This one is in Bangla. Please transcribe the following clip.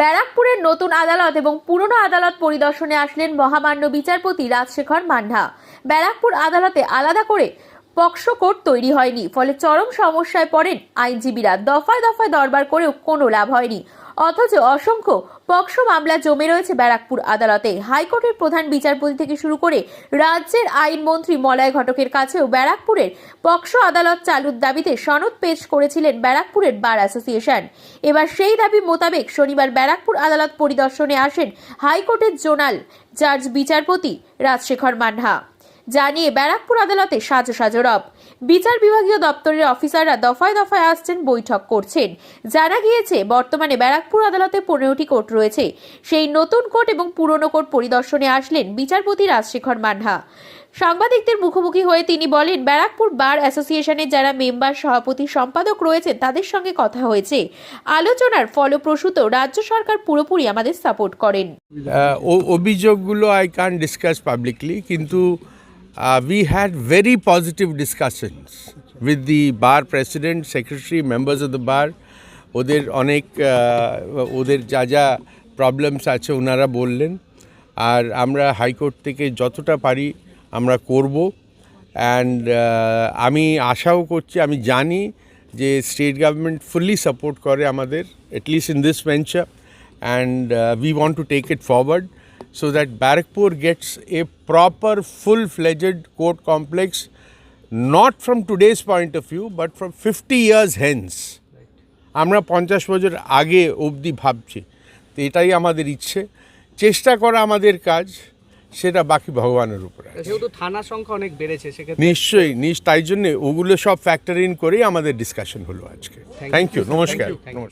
ব্যারাকপুরের নতুন আদালত এবং পুরনো আদালত পরিদর্শনে আসলেন মহামান্য বিচারপতি রাজশেখর মান্ডা ব্যারাকপুর আদালতে আলাদা করে পক্সকোট তৈরি হয়নি, ফলে চরম সমস্যায় পড়েন আইনজীবীরা। দফায় দফায় দরবার করেও কোনো লাভ হয়নি। অথচ অসংখ্য পক্সো মামলা জমে রয়েছে ব্যারাকপুর আদালতে। হাইকোর্টের প্রধান বিচারপতি থেকে শুরু করে রাজ্যের আইনমন্ত্রী মলয় ঘটকের কাছেও ব্যারাকপুরের পক্সো আদালত চালুর দাবিতে সনদ পেশ করেছিলেন ব্যারাকপুরের বার অ্যাসোসিয়েশন। এবার সেই দাবি মোতাবেক শনিবার ব্যারাকপুর আদালত পরিদর্শনে আসেন হাইকোর্টের জোনাল জাজ বিচারপতি রাজশেখর মানহা জানিয়ে ব্যারাকপুর আদালতে সাজো সাজো রব। বিচার বিভাগীয় দপ্তরের অফিসাররা দফায় দফায় আসছেন, বৈঠক করছেন। জানা গিয়েছে, বর্তমানে ব্যারাকপুর আদালতে পনেরোটি কোর্ট রয়েছে। সেই নতুন কোর্ট এবং পুরনো কোর্ট পরিদর্শনে আসলেন বিচারপতি রাজশেখর মানহা সাংবাদিকদের মুখোমুখি হয়ে তিনি বলেন, ব্যারাকপুর বার অ্যাসোসিয়েশনের যারা মেম্বার, সভাপতি, সম্পাদক রয়েছেন, তাদের সঙ্গে কথা হয়েছে। আলোচনার ফলপ্রসূত রাজ্য সরকার পুরোপুরি আমাদের সাপোর্ট করেন। অভিযোগগুলো আই কান ডিসকাস পাবলিকলি কিন্তু we had very positive discussions with the bar president secretary members of the bar ওদের অনেক ওদের যা যা প্রবলেমস আছে ওনারা বললেন। আর আমরা হাইকোর্ট থেকে যতটা পারি আমরা করব। অ্যান্ড আমি আশাও করছি আমি জানি যে স্টেট গভর্নমেন্ট ফুললি সাপোর্ট করে আমাদের at least in this venture uh, we want to take it forward so that Barakpur gets a proper full fledged court complex not from today's point of view but from 50 years hence. আমরা পঞ্চাশ বছর আগে অবধি ভাবছি। তো এটাই আমাদের ইচ্ছে। চেষ্টা করা আমাদের কাজ সেটা বাকি ভগবানের উপরে যেহেতু থানা সংখ্যা অনেক বেড়েছে সেক্ষেত্রে নিশ্চয়ই নিশ তাই জন্য ওগুলো সব ফ্যাক্টর ইন করেই আমাদের ডিসকাশন হলো আজকে। থ্যাংক ইউ নমস্কার। নমস্কার